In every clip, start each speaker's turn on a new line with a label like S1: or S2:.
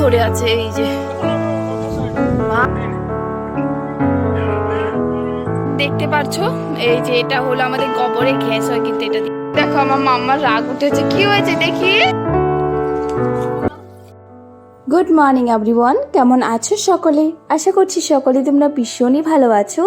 S1: ধরে আছে এই যে। দেখতে পারছ? এই যে এটা হলো আমাদের গোবরে গ্যাস হয় কিন্তু এটা দেখো, আমার মাম্মার রাগ উঠেছে। কি হয়েছে দেখি?
S2: গুড মর্নিং এভরিওয়ান কেমন আছো সকলে? আশা করছি সকলে তোমরা ভীষণই ভালো আছো।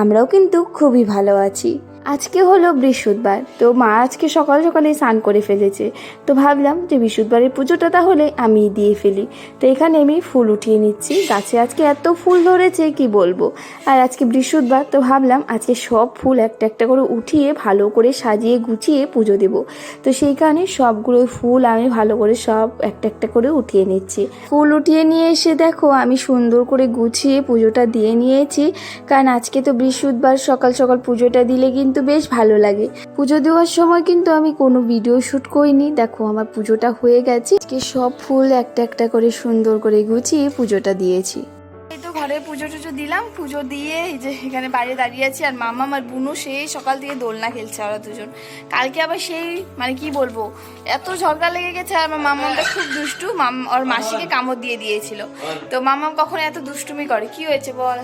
S2: আমরাও কিন্তু খুবই ভালো আছি। আজকে হলো বৃহস্পতিবার। তো মা আজকে সকাল সকালে স্নান করে ফেলেছে। তো ভাবলাম যে বৃহস্পতিবারের পুজোটা তাহলে আমি দিয়ে ফেলি। তো এখানে আমি ফুল উঠিয়ে নিচ্ছি। গাছে আজকে এত ফুল ধরেছে, কি বলব? আর আজকে বৃহস্পতিবার, তো ভাবলাম আজকে সব ফুল একটা একটা করে উঠিয়ে ভালো করে সাজিয়ে গুছিয়ে পুজো দেব। তো সেই কারণে সবগুলো ফুল আমি ভালো করে সব একটা একটা করে উঠিয়ে নিচ্ছি। ফুল উঠিয়ে নিয়ে এসে দেখো, আমি সুন্দর করে গুছিয়ে পুজোটা দিয়ে নিয়েছি। কারণ আজকে তো বৃহস্পতিবার সকাল সকাল পুজোটা দিলে কিন্তু বেশ ভালো লাগে। পুজো দেওয়ার সময় কিন্তু আমি কোনো ভিডিও শ্যুট করিনি। দেখো আমার পুজোটা হয়ে গেছে। আজকে সব ফুল একটা একটা করে সুন্দর করে গুছিয়ে পুজোটা দিয়েছি।
S1: ঘরে পুজো টুজো দিলাম। পুজো দিয়ে এই যে এখানে বাইরে দাঁড়িয়ে আছি আর মামা, আমার বুনু সেই সকাল থেকে দোলনা খেলছে ওরা দুজন। কালকে আবার সেই মানে কি বলব, এত ঝগড়া লেগে গেছে আর আমার মামামটা খুব দুষ্টু। মাম ওর মাসিকে কামড় দিয়ে দিয়েছিল। তো মামাম কখনো এত দুষ্টুমি করে। কি হয়েছে বল?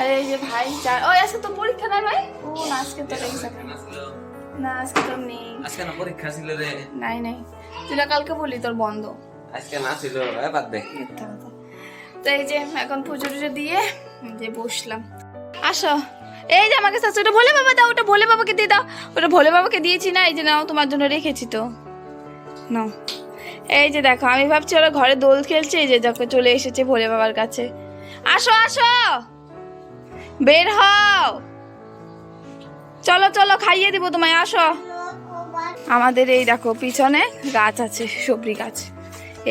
S1: আরে এই যে ভাই যা- ওই আজকে তো পরীক্ষা না ভাই? ও না আজকে তো। না আজকে তো নেই।
S3: আজকে না পরীক্ষা ছিল রে।
S1: নাই নাই। তুই কালকে বললি তোর বন্ধ।
S3: আজকে না ছিল বাদ দে।
S1: তো এই যে এখন পুজো টুজো দিয়ে যে বসলাম। আসো। এই যে আমাকে শাশু ওটা ভোলে বাবা দাও ওটা ভোলে বাবাকে দিয়ে দাও। ওটা ভোলে বাবাকে দিয়েছি না এই যে নাও তোমার জন্য রেখেছি তো। নাও। এই যে দেখো আমি ভাবছি ওরা ঘরে দোল খেলছে এই যে দেখো চলে এসেছে ভোলে বাবার কাছে। আসো আসো! বের হও। চলো চলো খাইয়ে দিব তোমায় আসো। আমাদের এই দেখো পিছনে গাছ আছে সবরি গাছ।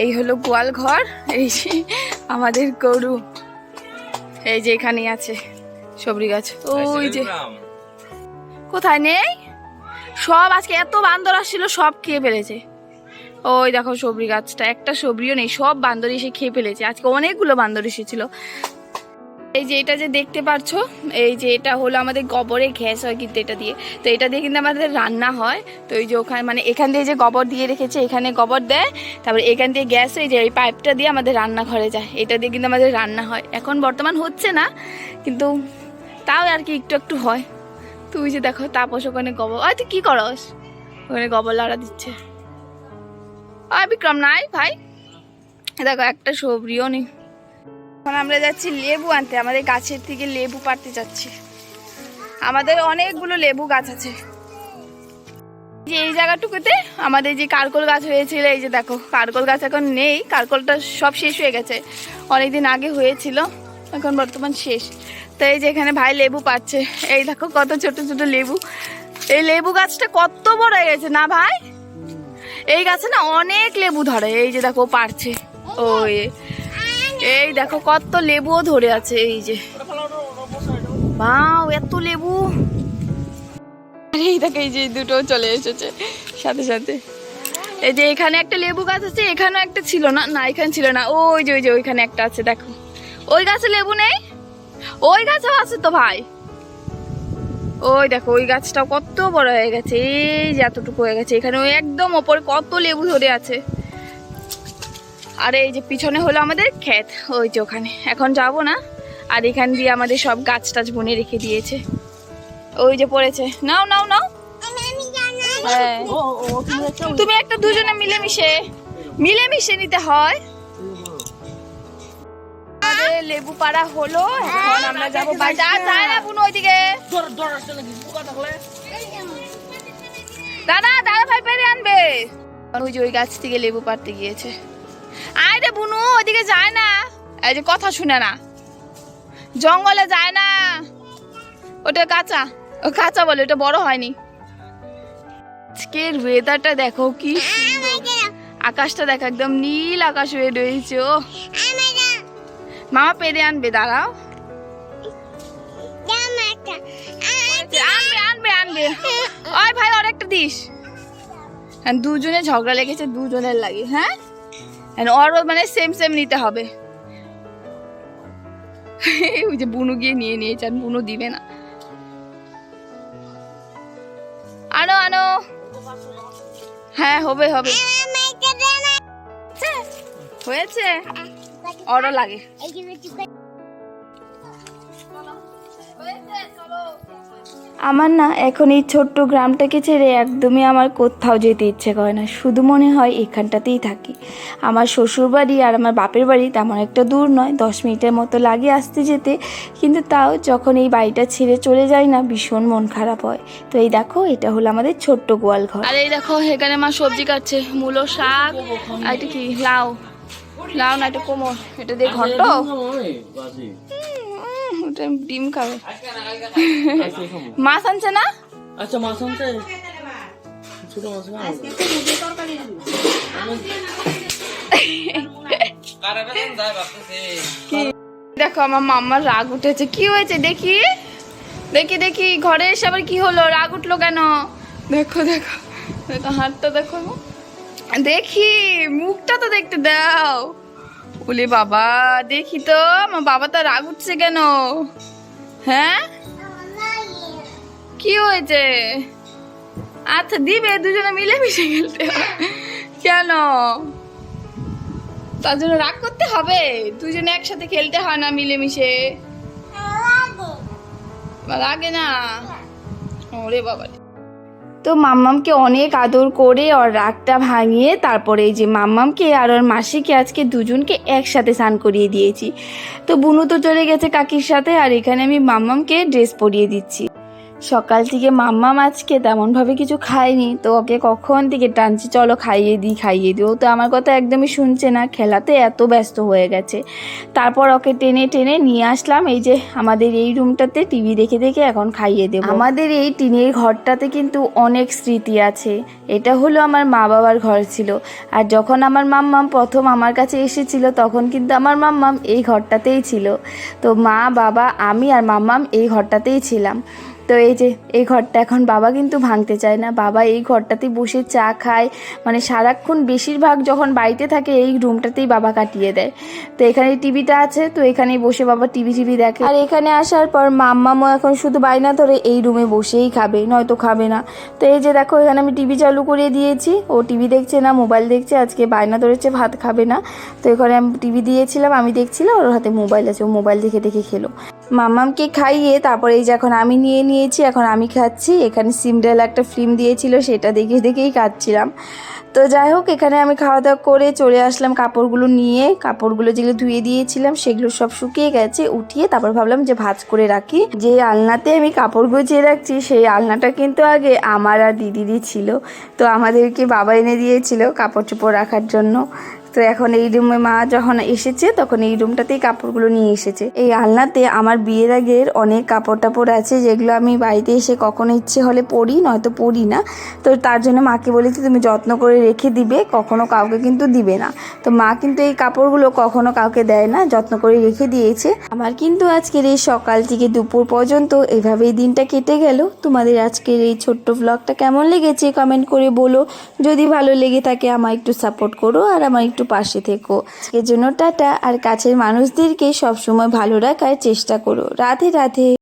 S1: এই হলো গোয়াল ঘর এই যে আমাদের গরু। এই যে এখানেই আছে সবরি গাছ। ওই যে। কোথায় নেই? সব আজকে এত বান্দর আসছিল সব খেয়ে ফেলেছে। ওই দেখো সবরি গাছটা একটা সবরিও নেই সব বান্দর এসে খেয়ে ফেলেছে। আজকে অনেকগুলো বান্দর এসেছিল। এই যে এটা যে দেখতে পারছ, এই যে এটা হলো আমাদের গোবরে গ্যাস হয় কিন্তু এটা দিয়ে। তো এটা দিয়ে কিন্তু আমাদের রান্না হয়। তো এই যে ওখানে মানে এখান দিয়ে যে গোবর দিয়ে রেখেছে, এখানে গোবর দেয়। তারপরে এখান দিয়ে গ্যাস হয়ে যায় এই পাইপটা দিয়ে আমাদের রান্নাঘরে যায়। এটা দিয়ে কিন্তু আমাদের রান্না হয়। এখন বর্তমান হচ্ছে না, কিন্তু তাও আর কি একটু একটু হয়। তুই যে দেখো, তাপস ওখানে গোবর ওই তুই কী করস? ওখানে গোবর লাড়া দিচ্ছে। আর বিক্রম নাই ভাই। দেখো একটা সবরিও নেই। এখন আমরা যাচ্ছি লেবু আনতে আমাদের গাছের থেকে লেবু পাড়তে যাচ্ছি। আমাদের অনেকগুলো লেবু গাছ আছে। যে এই জায়গাটুকুতে আমাদের যে কারকল গাছ হয়েছিল এই যে দেখো কারকল গাছ এখন নেই কারকলটা সব শেষ হয়ে গেছে। অনেকদিন আগে হয়েছিল এখন বর্তমান শেষ। তো এই যে এখানে ভাই লেবু পাচ্ছে এই দেখো কত ছোট ছোট লেবু। এই লেবু গাছটা কত বড় হয়ে গেছে না ভাই? এই গাছে না অনেক লেবু ধরে এই যে দেখো পারছে ওই এই দেখো কত লেবুও ধরে আছে, এই যে। এত লেবু। এই দেখো, এই যে দুটো চলে এসেছে, সাথে সাথে। এই যে এখানে একটা লেবু গাছ আছে, এখানেও একটা ছিল না না, এখানে ছিল না। ওই যে ওই যে, ওইখানে একটা আছে, দেখো। ওই গাছে লেবু নেই? ওই গাছেও আছে তো ভাই। ওই দেখো, ওই গাছটা কত বড় হয়ে গেছে, এই যে এতটুকু হয়ে গেছে। এখানে ওই একদম ওপরে কত লেবু ধরে আছে। আর, এই যে পিছনে হলো আমাদের ক্ষেত। ওই যে ওখানে। এখন যাব না। আর এখান দিয়ে আমাদের সব গাছ টাছ বনে রেখে দিয়েছে। ওই যে পড়েছে। নাও নাও নাও। হ্যাঁ। তুমি একটা দুজনে মিলেমিশে মিলেমিশে নিতে হয়। লেবু পাড়া হলো। আমরা যাব ওইদিকে। দাদা দাদা ভাই পেরে আনবে। ওই যে ওই গাছ থেকে লেবু পাড়তে গিয়েছে। আয় রে বুনু ওইদিকে যায় না। এই যে কথা শুনে না। জঙ্গলে যায় না। ওটা কাঁচা। ও কাঁচা বলে ওটা বড় হয়নি। আজকের ওয়েদারটা দেখো কি আকাশটা দেখো একদম নীল আকাশ হয়ে রয়েছে ও। মামা পেরে আনবে দাঁড়াও। আনবে আনবে আনবে। ওই ভাই আর একটা দিস। হ্যাঁ, দুজনে ঝগড়া লেগেছে দুজনের লাগে হ্যাঁ? ওরও মানে সেম সেম নিতে হবে। ওই যে বুনু গিয়ে নিয়ে নিয়েছে আর বুনু দিবে না। আনো আনো। হ্যাঁ হবে হবে।
S4: হয়েছে? ওরও লাগে।
S1: আমার না এখন এই ছোট্ট গ্রামটাকে ছেড়ে একদমই আমার কোথাও যেতে ইচ্ছে করে না। শুধু মনে হয় এখানটাতেই থাকি। আমার শ্বশুর বাড়ি আর আমার বাপের বাড়ি তেমন একটা দূর নয় দশ মিনিটের মতো লাগে আসতে যেতে। কিন্তু তাও যখন এই বাড়িটা ছেড়ে চলে যায় না ভীষণ মন খারাপ হয়। তো এই দেখো এটা হলো আমাদের ছোট্ট গোয়াল ঘর।
S4: আর এই দেখো এখানে মা সবজি কাটছে মূলো শাক আর এটা কি লাউ। লাউ না এটা কোমর। এটা দিয়ে ঘন্ট ওটা ডিম খাবে। মাছ আনছে না?
S5: আচ্ছা মাছ ছোট না?
S4: কি? দেখো আমার মাম্মার রাগ উঠেছে। কি হয়েছে দেখি? দেখি দেখি ঘরে এসে আবার কি হলো? রাগ উঠল কেন? দেখো দেখো দেখো। হাতটা দেখো। দেখি মুখটা তো দেখতে দাও। বলি, বাবা, দেখি তো, আমার বাবা তো রাগ উঠছে কেন? হ্যাঁ? কি হয়েছে? আচ্ছা দিবে, দুজনে মিলে মিশে খেলতে কেন? তার জন্য রাগ করতে হবে। দুজনে একসাথে খেলতে হয় না মিলেমিশে। লাগে না? ওরে বাবা।
S1: তো মাম্মামকে অনেক আদর করে ওর রাগটা ভাঙিয়ে তারপরে এই যে মাম্মামকে আর ওর মাসিকে আজকে দুজনকে একসাথে স্নান করিয়ে দিয়েছি। তো বুনু তো চলে গেছে কাকির সাথে আর এখানে আমি মাম্মামকে ড্রেস পরিয়ে দিচ্ছি। সকাল থেকে মাম্মাম আজকে তেমনভাবে কিছু খায়নি, তো ওকে কখন থেকে টানছি, চলো খাইয়ে দিই খাইয়ে দিই। ও তো আমার কথা একদমই শুনছে না, খেলাতে এত ব্যস্ত হয়ে গেছে। তারপর ওকে টেনে টেনে নিয়ে আসলাম, এই যে আমাদের এই রুমটাতে টিভি দেখে দেখে এখন খাইয়ে দেবো। আমাদের এই টিনের ঘরটাতে কিন্তু অনেক স্মৃতি আছে। এটা হলো আমার মা বাবার ঘর ছিল। আর যখন আমার মাম্মাম প্রথম আমার কাছে এসেছিল, তখন কিন্তু আমার মাম্মাম এই ঘরটাতেই ছিল। তো মা, বাবা, আমি আর মাম্মাম এই ঘরটাতেই ছিলাম। তো এই যে, এই ঘরটা এখন বাবা কিন্তু ভাঙতে চায় না। বাবা এই ঘরটাতে বসে চা খায়। মানে সারাক্ষণ বেশিরভাগ যখন বাড়িতে থাকে, এই রুমটাতেই বাবা কাটিয়ে দেয়। তো এখানে টিভিটা আছে, তো এখানে বসে বাবা টিভি টিভি দেখে। আর এখানে আসার পর মাম্মামও এখন শুধু বায়না ধরে এই রুমে বসেই খাবে, নয়তো খাবে না। তো এই যে দেখো, এখানে আমি টিভি চালু করে দিয়েছি। ও টিভি দেখছে না, মোবাইল দেখছে, আজকে বায়না ধরেছে, ভাত খাবে না। তো এখানে আমি টিভি দিয়েছিলাম, আমি দেখছিলাম, ওর হাতে মোবাইল আছে, ও মোবাইল দেখে দেখে খেলো। মাম্মামকে খাইয়ে তারপরে এই যে এখন আমি নিয়ে নিয়েছি, এখন আমি খাচ্ছি। এখানে সিমডেল একটা ফিল্ম দিয়েছিল, সেটা দেখে দেখেই খাচ্ছিলাম তো যাই হোক, এখানে আমি খাওয়া দাওয়া করে চলে আসলাম কাপড়গুলো নিয়ে। কাপড়গুলো যেগুলো ধুয়ে দিয়েছিলাম, সেগুলো সব শুকিয়ে গেছে। উঠিয়ে তারপর ভাবলাম যে ভাজ করে রাখি। যে আলনাতে আমি কাপড় গুছিয়ে রাখছি, সেই আলনাটা কিন্তু আগে আমার আর দিদিদি ছিল। তো আমাদেরকে বাবা এনে দিয়েছিল কাপড় চোপড় রাখার জন্য। তো এখন এই রুমে মা যখন এসেছে, তখন এই রুমটাতেই কাপড়গুলো নিয়ে এসেছে। এই আলনাতে আমার বিয়ের আগের অনেক কাপড় টাপড় আছে, যেগুলো আমি বাড়িতে এসে কখনো ইচ্ছে হলে পরি, নয়তো পরি না। তো তার জন্য মাকে বলেছি, তুমি যত্ন করে রেখে দিবে, কখনো কাউকে কিন্তু দিবে না। তো মা কিন্তু এই কাপড়গুলো কখনো কাউকে দেয় না, যত্ন করে রেখে দিয়েছে। আমার কিন্তু আজকের এই সকাল থেকে দুপুর পর্যন্ত এভাবেই দিনটা কেটে গেল। তোমাদের আজকের এই ছোট্ট ব্লগটা কেমন লেগেছে কমেন্ট করে বলো। যদি ভালো লেগে থাকে আমার একটু সাপোর্ট করো, আর আমার একটু পাশে থেকো। আজকের জন্য টাটা, আর কাছের মানুষদেরকে সবসময় ভালো রাখার চেষ্টা করো। রাধে রাধে।